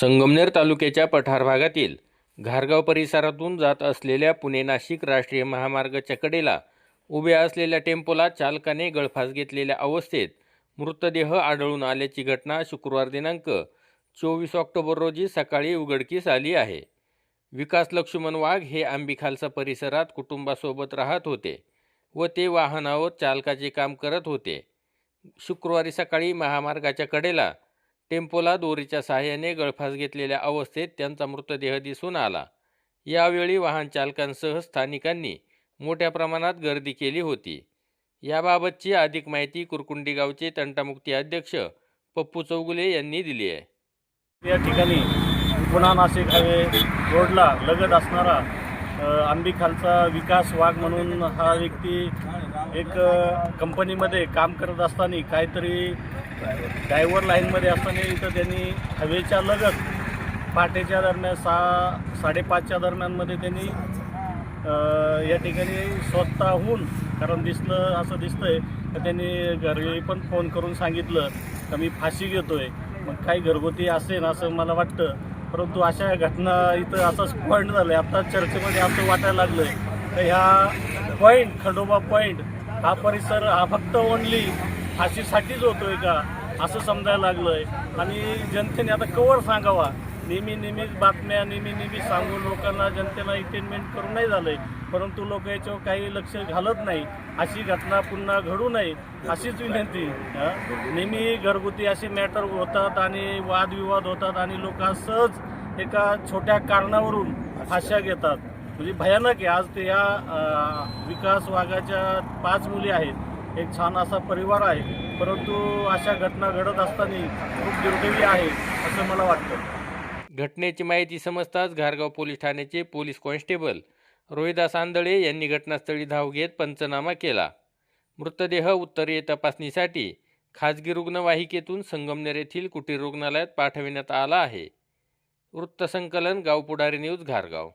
संगमनेर तालुक्याच्या पठार भागातील घारगाव परिसरातून जात असलेल्या पुणे नाशिक राष्ट्रीय महामार्गाच्या कडेला उभ्या असलेल्या टेम्पोला चालकाने गळफास घेतलेल्या अवस्थेत मृतदेह आढळून आल्याची घटना शुक्रवार दिनांक चोवीस ऑक्टोबर रोजी सकाळी उघडकीस आली आहे. विकास लक्ष्मण वाघ हे आंबिखालसा परिसरात कुटुंबासोबत राहत होते व ते वाहनावर चालकाचे काम करत होते. शुक्रवारी सकाळी महामार्गाच्या कडेला टेम्पोला दोरीच्या सहाय्याने गळफास घेतलेल्या अवस्थेत त्यांचा मृतदेह दिसून आला. यावेळी वाहन चालकांसह स्थानिकांनी मोठ्या प्रमाणात गर्दी केली होती. याबाबतची अधिक माहिती कुरकुंडी गावचे तंटामुक्ती अध्यक्ष पप्पू चौगुले यांनी दिली आहे. या ठिकाणी पुन्हा नाशिक हायवे रोडला लगत असणारा आंबीखालचा विकास वाघ म्हणून हा व्यक्ती एक कंपनीमध्ये काम करत असताना काहीतरी डायव्हर लाईनमध्ये असताना इथं त्यांनी हवेच्या लगत पहाटेच्या दरम्यान सहा साडेपाचच्या दरम्यानमध्ये त्यांनी या ठिकाणी स्वतःहून कारण दिसलं असं दिसतंय तर त्यांनी घरी पण फोन करून सांगितलं तर मी फाशी घेतोय. मग काही घरगुती असेल असं मला वाटतं. परंतु अशा घटना इथं असंच पॉईंट झालं आहे आता चर्चेमध्ये असं वाटायला लागलं आहे तर ह्या पॉईंट खंडोबा पॉईंट हा परिसर हा फक्त ओनली फाशीसाठीच होतोय का? असं समजायला लागलं आहे आणि जनतेने आता कवर सांगावा. नेहमी नेहमी बातम्या नेहमी नेहमी सांगून लोकांना जनतेला एंटरटेनमेंट करून नाही झालंय. परंतु लोक याच्यावर काही लक्ष घालत नाही. अशी घटना पुन्हा घडू नये अशीच विनंती. नेहमी घरगुती असे मॅटर होतात आणि वादविवाद होतात आणि लोक सहज एका छोट्या कारणावरून फाश्या घेतात. म्हणजे भयानक आहे. आज ते या विकास वाघाच्या पाच मुली आहेत. एक छान असा परिवार आहे. परंतु अशा घटना घडत असताना खूप दुर्दैवी आहे असं मला वाटतं. घटनेची माहिती समजताच घारगाव पोलीस ठाण्याचे पोलीस कॉन्स्टेबल रोहिदास आंधळे यांनी घटनास्थळी धाव घेत पंचनामा केला. मृतदेह उत्तरीय तपासणीसाठी खाजगी रुग्णवाहिकेतून संगमनेर येथील कुटीर रुग्णालयात पाठविण्यात आला आहे. वृत्तसंकलन गावपुढारी न्यूज घारगाव.